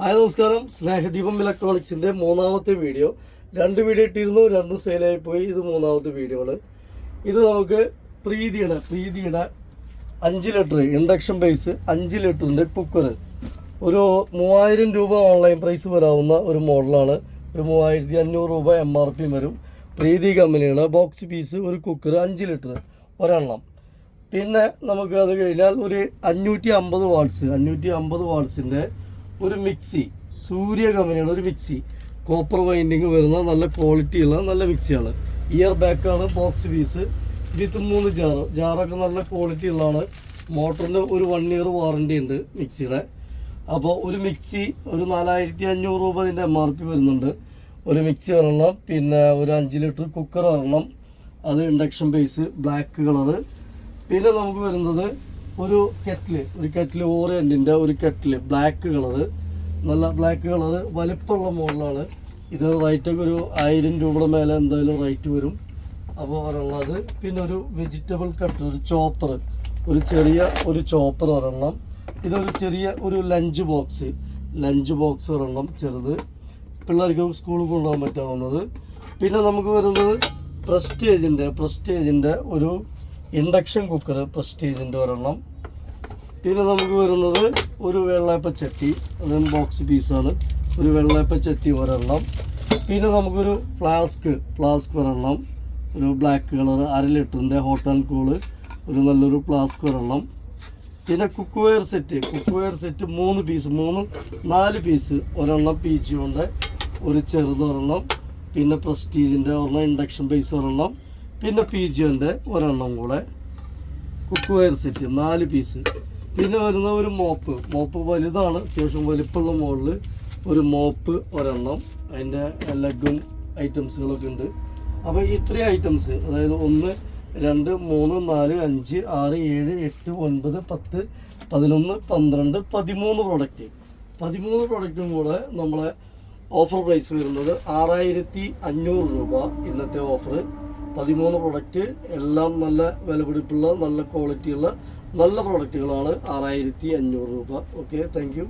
Hi നമസ്കാരം. സ്നേഹദീപം ഇലക്ട്രോണിക്സിന്റെ മൂന്നാമത്തെ video. രണ്ട് വീഡിയോ ഇട്ടിരുന്നു രണ്ടും സെയിലായി പോയി. ഇത് മൂന്നാമത്തെ വീഡിയോ ആണ്. ഇത് നമുക്ക് പ്രീതിയുടെ പ്രീതിയുടെ അഞ്ച് ലിറ്റർ ഇൻഡക്ഷൻ ബേസ് അഞ്ച് ലിറ്ററിന്റെ കുക്കർ ഒരു മൂവായിരം രൂപ ഓൺലൈൻ പ്രൈസ് വരാവുന്ന ഒരു മോഡലാണ് ഒരു മൂവായിരത്തി അഞ്ഞൂറ് രൂപ എം ആർ പി വരും. പ്രീതി കമ്പനിയുടെ ബോക്സ് പീസ് ഒരു കുക്കർ അഞ്ച് ലിറ്റർ ഒരെണ്ണം. പിന്നെ നമുക്ക് അത് കഴിഞ്ഞാൽ ഒരു അഞ്ഞൂറ്റി അമ്പത് വാട്ട്സ് അഞ്ഞൂറ്റി അമ്പത് വാട്ട്സിന്റെ ഒരു മിക്സി സൂര്യ കമ്പനിയുടെ ഒരു മിക്സി കോപ്പർ വൈൻഡിങ് വരുന്ന നല്ല ക്വാളിറ്റിയുള്ള നല്ല മിക്സിയാണ് ഇയർ ബാക്കാണ് ബോക്സ് പീസ് വിത്ത് മൂന്ന് ജാറ് ജാറൊക്കെ നല്ല ക്വാളിറ്റി ഉള്ളതാണ്. മോട്ടറിന്റെ ഒരു വൺ ഇയർ വാറണ്ടി ഉണ്ട് മിക്സിയുടെ അപ്പോൾ ഒരു മിക്സി ഒരു നാലായിരത്തി അഞ്ഞൂറ് രൂപ ഇതിന്റെ എം ആർ പി വരുന്നുണ്ട്. ഒരു മിക്സി ഒരെണ്ണം പിന്നെ ഒരു അഞ്ച് ലിറ്റർ കുക്കർ ഒരെണ്ണം. അത് ഇൻഡക്ഷൻ ബേസ് ബ്ലാക്ക് കളറ് പിന്നെ നമുക്ക് വരുന്നത് ഒരു കെറ്റിൽ ഒരു കെറ്റിൽ ഓറിയന്റിന്റെ ഒരു കെറ്റിൽ ബ്ലാക്ക് കളറ് നല്ല ബ്ലാക്ക് കളറ് വലിപ്പമുള്ള മോഡലാണ്. ഇത് റേറ്റൊക്കെ ഒരു ആയിരം രൂപയുടെ മേലെ എന്തായാലും റേറ്റ് വരും. അപ്പോൾ ഒരെണ്ണത്. പിന്നെ ഒരു വെജിറ്റബിൾ കട്ടർ ഒരു ചോപ്പർ ഒരു ചെറിയ ഒരു ചോപ്പർ ഒരെണ്ണം. ഒരു ചെറിയ ഒരു ലഞ്ച് ബോക്സ് ലഞ്ച് ബോക്സ് ഒരെണ്ണം ചെറുത്. പിള്ളേർക്ക് സ്കൂളിൽ കൊണ്ടുപോകാൻ പറ്റാവുന്നത്. പിന്നെ നമുക്ക് വരുന്നത് പ്രസ്റ്റേജിന്റെ പ്രസ്റ്റേജിന്റെ ഒരു ഇൻഡക്ഷൻ കുക്കർ പ്രസ്റ്റീജിന്റെ ഒരെണ്ണം. പിന്നെ നമുക്ക് വരുന്നത് ഒരു വെള്ളയപ്പ ചട്ടി അതും ബോക്സ് പീസാണ് ഒരു വെള്ളയപ്പ ചട്ടി ഒരെണ്ണം. പിന്നെ നമുക്കൊരു ഫ്ലാസ്ക് ഫ്ലാസ്ക് ഒരെണ്ണം. ഒരു ബ്ലാക്ക് കളർ അര ലിറ്ററിന്റെ ഹോട്ട് ആൻഡ് കൂൾ ഒരു നല്ലൊരു ഫ്ലാസ്ക് ഒരെണ്ണം. പിന്നെ cookware set cookware set മൂന്ന് പീസ് മൂന്ന് നാല് പീസ് ഒരെണ്ണം പീച്ചുകൊണ്ട് ഒരു ചെറുതൊരെണ്ണം. പിന്നെ പ്രസ്റ്റീജിന്റെ ഒരെണ്ണം ഇൻഡക്ഷൻ ബേസ് ഒരെണ്ണം. പിന്നെ പി ജിന്റെ ഒരെണ്ണം കൂടെ. കുക്ക് വെയർ സെറ്റ് നാല് പീസ് പിന്നെ വരുന്ന ഒരു മോപ്പ് മോപ്പ് വലുതാണ്. അത്യാവശ്യം വലിപ്പമുള്ള മുകളിൽ ഒരു മോപ്പ് ഒരെണ്ണം. അതിന്റെ ലെഗും ഐറ്റംസുകളൊക്കെ ഉണ്ട്. അപ്പോൾ ഇത്രയും ഐറ്റംസ് അതായത് ഒന്ന് രണ്ട് മൂന്ന് നാല് അഞ്ച് ആറ് ഏഴ് എട്ട് ഒൻപത് പത്ത് പതിനൊന്ന് പന്ത്രണ്ട് പതിമൂന്ന് പ്രൊഡക്റ്റ് പതിമൂന്ന് പ്രൊഡക്റ്റും കൂടെ നമ്മളെ ഓഫർ പ്രൈസ് വരുന്നത് ആറായിരത്തി അഞ്ഞൂറ് രൂപ ഇന്നത്തെ ഓഫർ പതിമൂന്ന് പ്രൊഡക്റ്റ് എല്ലാം നല്ല വിലപിടിപ്പുള്ള നല്ല ക്വാളിറ്റിയുള്ള നല്ല പ്രൊഡക്റ്റുകളാണ് ആറായിരത്തി അഞ്ഞൂറ് രൂപ. Okay thank